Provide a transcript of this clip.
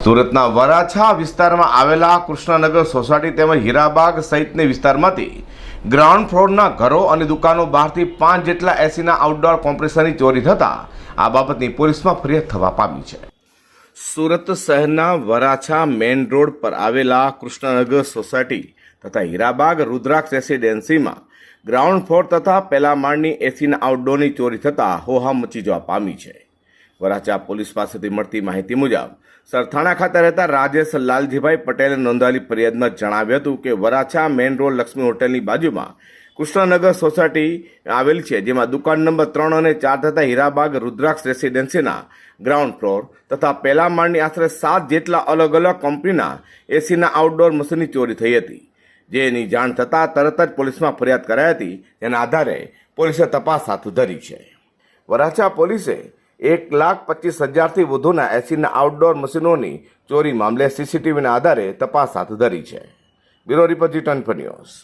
સુરતના વરાછા વિસ્તારમાં આવેલા કૃષ્ણનગર સોસાયટી તેમજ હીરાબાગ સહિતની વિસ્તારમાંથી ગ્રાઉન્ડ ફ્લોરના ઘરો અને દુકાનો બહારથી પાંચ જેટલા એસીના આઉટડોર કોમ્પ્રેસરની ચોરી થતાં આ બાબતની પોલીસમાં ફરિયાદ થવા પામી છે. સુરત શહેરના વરાછા મેઇન રોડ પર આવેલા કૃષ્ણનગર સોસાયટી તથા હીરાબાગ રુદ્રાક્ષ રેસિડેન્સીમાં ગ્રાઉન્ડ ફ્લોર તથા પહેલા માળની એસીના આઉટડોરની ચોરી થતાં હોહા મચી જવા પામી છે. વરાછા પોલીસ પાસેથી મળતી માહિતી મુજબ, સરથાણા ખાતે રહેતા રાજેશ લાલજીભાઈ પટેલે નોંધાયેલી ફરિયાદમાં જણાવ્યું હતું કે વરાછા મેઇન રોડ લક્ષ્મી હોટેલની બાજુમાં કૃષ્ણનગર સોસાયટી આવેલ છે, જેમાં દુકાન નંબર ત્રણ અને ચાર તથા હીરાબાગ રુદ્રાક્ષ રેસિડેન્સીના ગ્રાઉન્ડ ફ્લોર તથા પહેલા માળની આશરે સાત જેટલા અલગ અલગ કંપનીના એસીના આઉટડોર મશીનની ચોરી થઈ હતી. જેની જાણ થતાં તરત જ પોલીસમાં ફરિયાદ કરાઈ હતી, જેના આધારે પોલીસે તપાસ હાથ ધરી છે. વરાછા પોલીસે એક લાખ પચીસ હજારથી વધુના એસીના આઉટડોર મશીનોની ચોરી મામલે સીસીટીવીના આધારે તપાસ હાથ ધરી છે. Bureau report return for news.